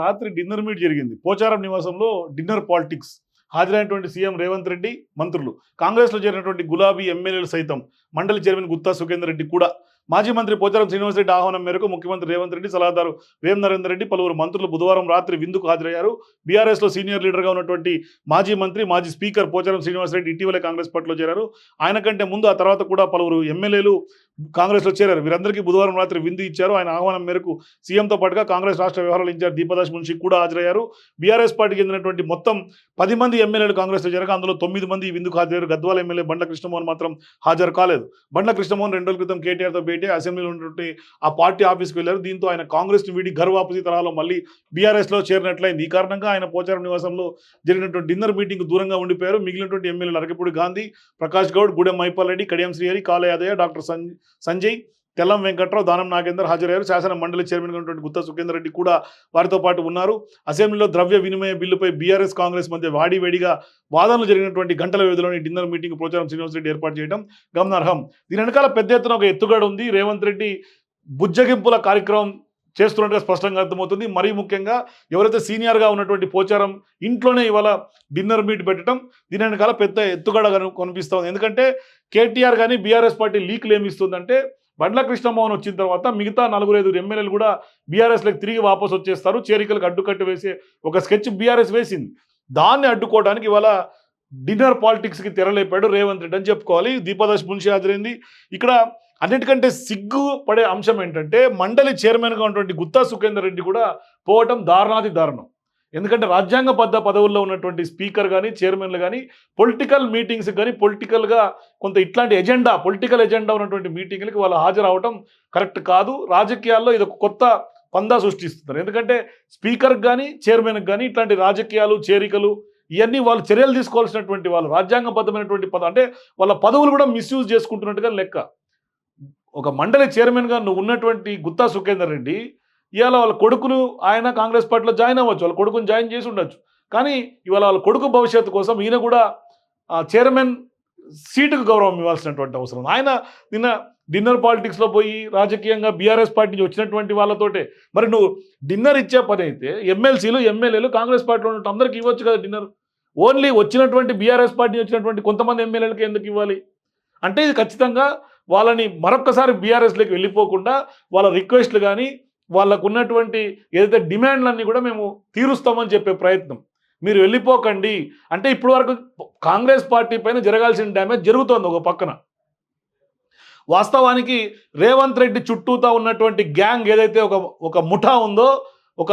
రాత్రి dinner meet జరిగింది. పోచారం నివాసంలో డిన్నర్ పాలిటిక్స్ హాజరైనటువంటి సీఎం రేవంత్ రెడ్డి మంత్రులు. కాంగ్రెస్లో చేరినటువంటి గులాబీ ఎమ్మెల్యేలు సైతం మండలి చైర్మన్ గుత్తా సుఖేందర్ రెడ్డి కూడా. మాజీ మంత్రి పోచారం శ్రీనివాసరెడ్డి ఆహ్వానం మేరకు ముఖ్యమంత్రి రేవంత్ రెడ్డి సలహాదారు వేం నరేందర్ రెడ్డి పలువురు మంత్రులు బుధవారం రాత్రి విందుకు హాజరయ్యారు. బీఆర్ఎస్లో సీనియర్ లీడర్గా ఉన్నటువంటి మాజీ మంత్రి మాజీ స్పీకర్ పోచారం శ్రీనివాసరెడ్డి ఇటీవలే కాంగ్రెస్ పార్టీలో చేరారు. ఆయన కంటే ముందు ఆ తర్వాత కూడా పలువురు ఎమ్మెల్యేలు కాంగ్రెస్లో చేరారు. వీరందరికీ బుధవారం రాత్రి విందు ఇచ్చారు. ఆయన ఆహ్వానం మేరకు సీఎంతో పాటుగా కాంగ్రెస్ రాష్ట్ర వ్యవహారాల ఇన్ఛార్జ్ దీపదాస్ మున్షి కూడా హాజరయ్యారు. బీఆర్ఎస్ పార్టీకి చెందినటువంటి మొత్తం పది మంది ఎమ్మెల్యేలు కాంగ్రెస్లో చేరగా అందులో తొమ్మిది మంది విందు విందుకు హాజరయ్యారు గద్వాల ఎమ్మెల్యే బండ్ల కృష్ణమోహన్ మాత్రం హాజరు కాలేదు. బండ్ల కృష్ణమోహన్ రెండు రోజుల క్రితం కేటీఆర్తో భేటీ అసెంబ్లీలో ఉన్నటువంటి ఆ పార్టీ ఆఫీస్కి వెళ్ళారు. దీంతో ఆయన కాంగ్రెస్ వీడి గర్వాపతి తరాలో మళ్ళీ బీఆర్ఎస్లో చేరినట్లయింది. ఈ కారణంగా ఆయన పోచారం నివాసంలో జరిగినటువంటి డిన్నర్ మీటింగ్ దూరంగా ఉండిపోయారు. మిగిలినటువంటి ఎమ్మెల్యేలు అరకపూడి గాంధీ ప్రకాష్ గౌడ్ గూడెం మైపాల్ రెడ్డి కడియం శ్రీహరి కాలయాదయ్య డాక్టర్ సంజయ్ సంజయ్ తెల్లం వెంకట్రావు దానం నాగేందర్ హాజరయ్యారు. శాసన మండలి చైర్మన్ ఉన్నటువంటి గుత్తా సుఖేందర్ రెడ్డి కూడా వారితో పాటు ఉన్నారు. అసెంబ్లీలో ద్రవ్య వినిమయ బిల్లుపై బీఆర్ఎస్ కాంగ్రెస్ మధ్య వాడివేడిగా వాదనలు జరిగినటువంటి గంటల వ్యవధిలోని డిన్నర్ మీటింగ్ పోచారం శ్రీనివాస్ రెడ్డి ఏర్పాటు చేయడం గమనార్హం. దీని వెనకాల పెద్ద ఎత్తున ఒక ఎత్తుగడ ఉంది. రేవంత్ రెడ్డి బుజ్జగింపుల కార్యక్రమం చేస్తున్నట్టుగా స్పష్టంగా అర్థమవుతుంది. మరీ ముఖ్యంగా ఎవరైతే సీనియర్గా ఉన్నటువంటి పోచారం ఇంట్లోనే ఇవాళ డిన్నర్ మీట్ పెట్టడం దీని వెనకాల పెద్ద ఎత్తుగడ కనిపిస్తుంది ఎందుకంటే కేటీఆర్ కానీ బీఆర్ఎస్ పార్టీ లీక్లు ఏమి ఇస్తుందంటే బండ్ల కృష్ణమోహన్ వచ్చిన తర్వాత మిగతా నలుగురు ఐదుగురు ఎమ్మెల్యేలు కూడా బీఆర్ఎస్లకు తిరిగి వాపసు వచ్చేస్తారు. చేరికలకు అడ్డుకట్టు వేసే ఒక స్కెచ్ బీఆర్ఎస్ వేసింది. దాన్ని అడ్డుకోవడానికి ఇవాళ డిన్నర్ పాలిటిక్స్కి తెరలేపాడు రేవంత్ రెడ్డి అని చెప్పుకోవాలి. దీపాదాస్ మున్షి హాజరైంది. ఇక్కడ అన్నిటికంటే సిగ్గు పడే అంశం ఏంటంటే మండలి చైర్మన్గా ఉన్నటువంటి గుత్తా సుఖేందర్ రెడ్డి కూడా పోవటం దారుణాది దారుణం. ఎందుకంటే రాజ్యాంగబద్ధ పదవుల్లో ఉన్నటువంటి స్పీకర్ కానీ చైర్మన్లు కానీ పొలిటికల్ మీటింగ్స్ కానీ పొలిటికల్గా కొంత ఇట్లాంటి ఎజెండా పొలిటికల్ ఎజెండా ఉన్నటువంటి మీటింగ్లకి వాళ్ళు హాజరవటం కరెక్ట్ కాదు. రాజకీయాల్లో ఇది ఒక కొత్త పందా సృష్టిస్తున్నారు. ఎందుకంటే స్పీకర్కి కానీ చైర్మన్కి కానీ ఇట్లాంటి రాజకీయాలు చేరికలు ఇవన్నీ వాళ్ళు చర్యలు తీసుకోవాల్సినటువంటి వాళ్ళు రాజ్యాంగబద్ధమైనటువంటి పదం అంటే వాళ్ళ పదవులు కూడా మిస్యూజ్ చేసుకుంటున్నట్టుగా లెక్క. ఒక మండలి చైర్మన్గా నువ్వు ఉన్నటువంటి గుత్తా సుఖేందర్ రెడ్డి ఇవాళ వాళ్ళ కొడుకును ఆయన కాంగ్రెస్ పార్టీలో జాయిన్ అవ్వచ్చు వాళ్ళ కొడుకుని జాయిన్ చేసి ఉండొచ్చు. కానీ ఇవాళ వాళ్ళ కొడుకు భవిష్యత్తు కోసం ఈయన కూడా ఆ చైర్మన్ సీటుకు గౌరవం ఇవ్వాల్సినటువంటి అవసరం. ఉంది. ఆయన నిన్న డిన్నర్ పాలిటిక్స్లో పోయి రాజకీయంగా బీఆర్ఎస్ పార్టీ నుంచి వచ్చినటువంటి వాళ్ళతోటే. మరి నువ్వు డిన్నర్ ఇచ్చే పని అయితే ఎమ్మెల్సీలు ఎమ్మెల్యేలు కాంగ్రెస్ పార్టీలో ఉన్నట్టు అందరికీ ఇవ్వచ్చు కదా డిన్నర్. ఓన్లీ వచ్చినటువంటి బీఆర్ఎస్ పార్టీ వచ్చినటువంటి కొంతమంది ఎమ్మెల్యేలకి ఎందుకు ఇవ్వాలి? అంటే ఇది ఖచ్చితంగా వాళ్ళని మరొక్కసారి బీఆర్ఎస్లోకి వెళ్ళిపోకుండా వాళ్ళ రిక్వెస్ట్లు కానీ వాళ్ళకు ఉన్నటువంటి ఏదైతే డిమాండ్లన్నీ కూడా మేము తీరుస్తామని చెప్పే ప్రయత్నం. మీరు వెళ్ళిపోకండి. అంటే ఇప్పటి వరకు కాంగ్రెస్ పార్టీ పైన జరగాల్సిన డ్యామేజ్ జరుగుతోంది ఒక పక్కన. వాస్తవానికి రేవంత్ రెడ్డి చుట్టూతా ఉన్నటువంటి గ్యాంగ్ ఏదైతే ఒక ఒక ముఠా ఉందో ఒక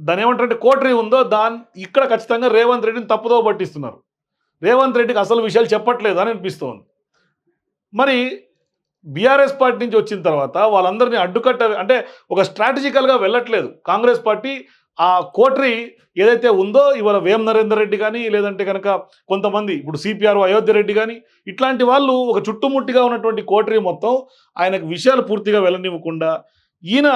దాని ఏమంటారంటే కోటరీ ఉందో దాని ఇక్కడ ఖచ్చితంగా రేవంత్ రెడ్డిని తప్పుదో పట్టిస్తున్నారు. రేవంత్ రెడ్డికి అసలు విషయాలు చెప్పట్లేదు అని అనిపిస్తోంది. మరి బీఆర్ఎస్ పార్టీ నుంచి వచ్చిన తర్వాత వాళ్ళందరినీ అడ్డుకట్ట అంటే ఒక స్ట్రాటజికల్గా వెళ్ళట్లేదు. కాంగ్రెస్ పార్టీ ఆ కోటరీ ఏదైతే ఉందో ఇవాళ వేం నరేందర్ రెడ్డి కానీ లేదంటే కనుక కొంతమంది ఇప్పుడు సిపిఆర్ అయోధ్య రెడ్డి కానీ ఇట్లాంటి వాళ్ళు ఒక చుట్టుముట్టిగా ఉన్నటువంటి కోటరీ మొత్తం ఆయనకు విషయాలు పూర్తిగా వెళ్ళనివ్వకుండా ఈయన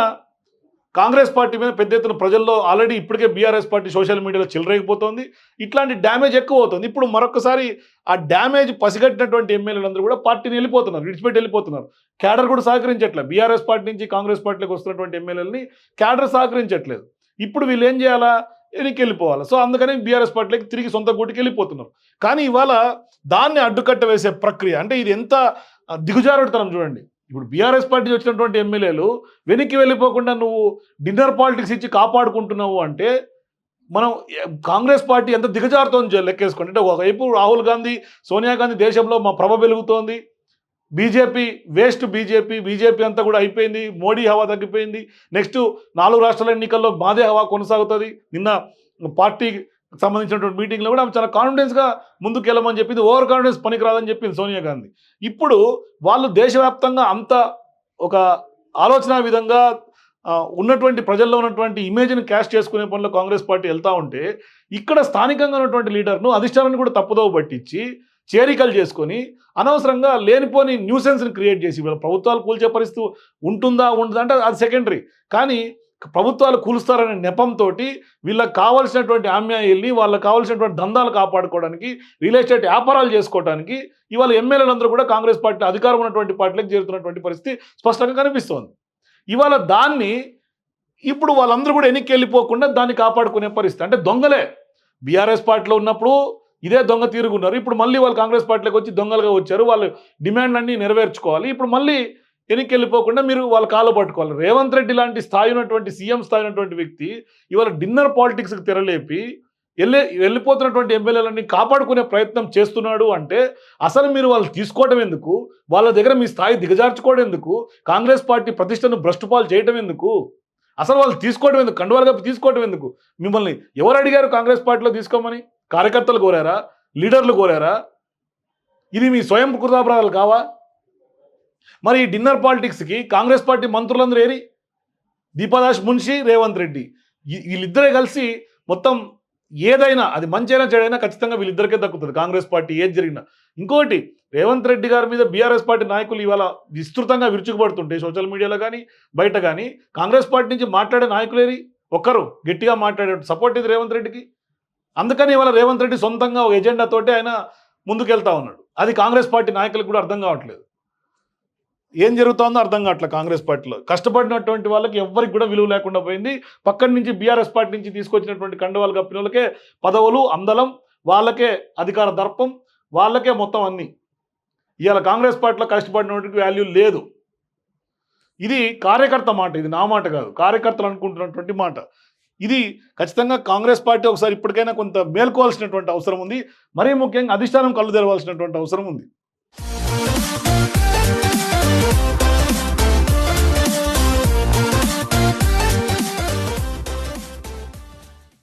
కాంగ్రెస్ పార్టీ మీద పెద్ద ఎత్తున ప్రజల్లో ఆల్రెడీ ఇప్పటికే బీఆర్ఎస్ పార్టీ సోషల్ మీడియాలో చెలరేగిపోతుంది. ఇట్లాంటి డ్యామేజ్ ఎక్కువ అవుతుంది ఇప్పుడు మరొకసారి ఆ డ్యామేజ్ పసిగట్టినటువంటి ఎమ్మెల్యేలందరూ కూడా పార్టీని వెళ్ళిపోతున్నారు విడిచిపెట్టి వెళ్ళిపోతున్నారు. క్యాడర్ కూడా సహకరించట్లేదు బీఆర్ఎస్ పార్టీ నుంచి కాంగ్రెస్ పార్టీలోకి వస్తున్నటువంటి ఎమ్మెల్యేలని క్యాడర్ సహకరించట్లేదు. ఇప్పుడు వీళ్ళు ఏం చేయాలా? వెనక్కి వెళ్ళిపోవాలి. సో అందుకని బీఆర్ఎస్ పార్టీలోకి తిరిగి సొంత గూటికి వెళ్ళిపోతున్నారు. కానీ ఇవాళ దాన్ని అడ్డుకట్ట వేసే ప్రక్రియ అంటే ఇది ఎంత దిగుజారుడుతనం చూడండి. ఇప్పుడు బీఆర్ఎస్ పార్టీ వచ్చినటువంటి ఎమ్మెల్యేలు వెనక్కి వెళ్ళిపోకుండా నువ్వు డిన్నర్ పాలిటిక్స్ ఇచ్చి కాపాడుకుంటున్నావు అంటే మనం కాంగ్రెస్ పార్టీ ఎంత దిగజారుతోంది లెక్కేసుకోండి. అంటే ఒకవైపు రాహుల్ గాంధీ సోనియా గాంధీ దేశంలో మా ప్రభ పెరుగుతోంది బీజేపీ వేస్ట్ బీజేపీ బీజేపీ అంతా కూడా అయిపోయింది. మోడీ హవా తగ్గిపోయింది. నెక్స్ట్ నాలుగు రాష్ట్రాల ఎన్నికల్లో మాదే హవా కొనసాగుతుంది. నిన్న పార్టీ సంబంధించినటువంటి మీటింగ్లో కూడా ఆమె చాలా కాన్ఫిడెన్స్గా ముందుకు వెళ్ళమని చెప్పింది ఓవర్ కాన్ఫిడెన్స్ పనికిరాదని చెప్పింది సోనియా గాంధీ. ఇప్పుడు వాళ్ళు దేశవ్యాప్తంగా అంత ఒక ఆలోచన విధంగా ఉన్నటువంటి ప్రజల్లో ఉన్నటువంటి ఇమేజ్ని క్యాష్ చేసుకునే పనిలో కాంగ్రెస్ పార్టీ వెళ్తూ ఉంటే ఇక్కడ స్థానికంగా ఉన్నటువంటి లీడర్ను అధిష్టానాన్ని కూడా తప్పుదోవ పట్టించి చేరికలు చేసుకొని అనవసరంగా లేనిపోని న్యూసెన్స్ని క్రియేట్ చేసి వీళ్ళ ప్రభుత్వాలు కూల్చే పరిస్థితి ఉంటుందా ఉండదా అంటే అది సెకండరీ కానీ ప్రభుత్వాలు కూలుస్తారనే నెపంతో వీళ్ళకి కావాల్సినటువంటి ఆమ్యాయిల్ని వాళ్ళకి కావాల్సినటువంటి దందాలు కాపాడుకోవడానికి రియల్ ఎస్టేట్ వ్యాపారాలు చేసుకోవడానికి ఇవాళ ఎమ్మెల్యేలందరూ కూడా కాంగ్రెస్ పార్టీ అధికారం ఉన్నటువంటి పార్టీలకు చేరుతున్నటువంటి పరిస్థితి స్పష్టంగా కనిపిస్తోంది. ఇవాళ దాన్ని ఇప్పుడు వాళ్ళందరూ కూడా ఎన్నికకి వెళ్ళిపోకుండా దాన్ని కాపాడుకునే పరిస్థితి. అంటే దొంగలే. బీఆర్ఎస్ పార్టీలో ఉన్నప్పుడు ఇదే దొంగ తీరుగున్నారు. ఇప్పుడు మళ్ళీ వాళ్ళు కాంగ్రెస్ పార్టీలోకి వచ్చి దొంగలుగా వచ్చారు. వాళ్ళు డిమాండ్లన్నీ నెరవేర్చుకోవాలి. ఇప్పుడు మళ్ళీ వెనక్కి వెళ్ళిపోకుండా మీరు వాళ్ళ కాలు పట్టుకోవాలి. రేవంత్ రెడ్డి లాంటి స్థాయి ఉన్నటువంటి సీఎం స్థాయి ఉన్నటువంటి వ్యక్తి ఇవాళ డిన్నర్ పాలిటిక్స్కి తెరలేపి వెళ్ళే వెళ్ళిపోతున్నటువంటి ఎమ్మెల్యేలన్నీ కాపాడుకునే ప్రయత్నం చేస్తున్నాడు అంటే అసలు మీరు వాళ్ళు తీసుకోవడం ఎందుకు? వాళ్ళ దగ్గర మీ స్థాయి దిగజార్చుకోవడం ఎందుకు? కాంగ్రెస్ పార్టీ ప్రతిష్టను భ్రష్టుపాలు చేయడం ఎందుకు? అసలు వాళ్ళు తీసుకోవడం ఎందుకు? కండువాలుగా తీసుకోవడం ఎందుకు? మిమ్మల్ని ఎవరు అడిగారు కాంగ్రెస్ పార్టీలో తీసుకోమని? కార్యకర్తలు కోరారా? లీడర్లు కోరారా? ఇది మీ స్వయం కృతాపరాలు కావా? మరి ఈ డిన్నర్ పాలిటిక్స్కి కాంగ్రెస్ పార్టీ మంత్రులందరూ ఏరి? దీపాదాస్ మున్షి రేవంత్ రెడ్డి. వీళ్ళిద్దరే కలిసి మొత్తం ఏదైనా అది మంచైనా చెడైనా ఖచ్చితంగా వీళ్ళిద్దరికే దక్కుతుంది. కాంగ్రెస్ పార్టీ ఏది జరిగినా. ఇంకోటి రేవంత్ రెడ్డి గారి మీద బీఆర్ఎస్ పార్టీ నాయకులు ఇవాళ విస్తృతంగా విరుచుకుపడుతుంటే సోషల్ మీడియాలో కానీ బయట కానీ కాంగ్రెస్ పార్టీ నుంచి మాట్లాడే నాయకులేరి ఒక్కరు గట్టిగా మాట్లాడే సపోర్ట్ ఇది రేవంత్ రెడ్డికి? అందుకని ఇవాళ రేవంత్ రెడ్డి సొంతంగా ఒక ఎజెండాతోటి ఆయన ముందుకెళ్తా ఉన్నాడు. అది కాంగ్రెస్ పార్టీ నాయకులకు కూడా అర్థం కావట్లేదు. ఏం జరుగుతోందో అర్థం కావట్లేదు కాంగ్రెస్ పార్టీలో. కష్టపడినటువంటి వాళ్ళకి ఎవ్వరికి కూడా విలువ లేకుండా పోయింది. పక్కన నుంచి బీఆర్ఎస్ పార్టీ నుంచి తీసుకొచ్చినటువంటి కండువాలు కప్పిన వాళ్ళకే పదవులు అందలం వాళ్ళకే అధికార దర్పం వాళ్ళకే మొత్తం అన్ని. ఇవాళ కాంగ్రెస్ పార్టీలో కష్టపడినటువంటి వాల్యూ లేదు. ఇది కార్యకర్త మాట ఇది నా మాట కాదు. కార్యకర్తలు అనుకుంటున్నటువంటి మాట. ఇది ఖచ్చితంగా కాంగ్రెస్ పార్టీ ఒకసారి ఇప్పటికైనా కొంత మేల్కోవాల్సినటువంటి అవసరం ఉంది. మరీ ముఖ్యంగా అధిష్టానం కళ్ళు తెరవాల్సినటువంటి అవసరం ఉంది.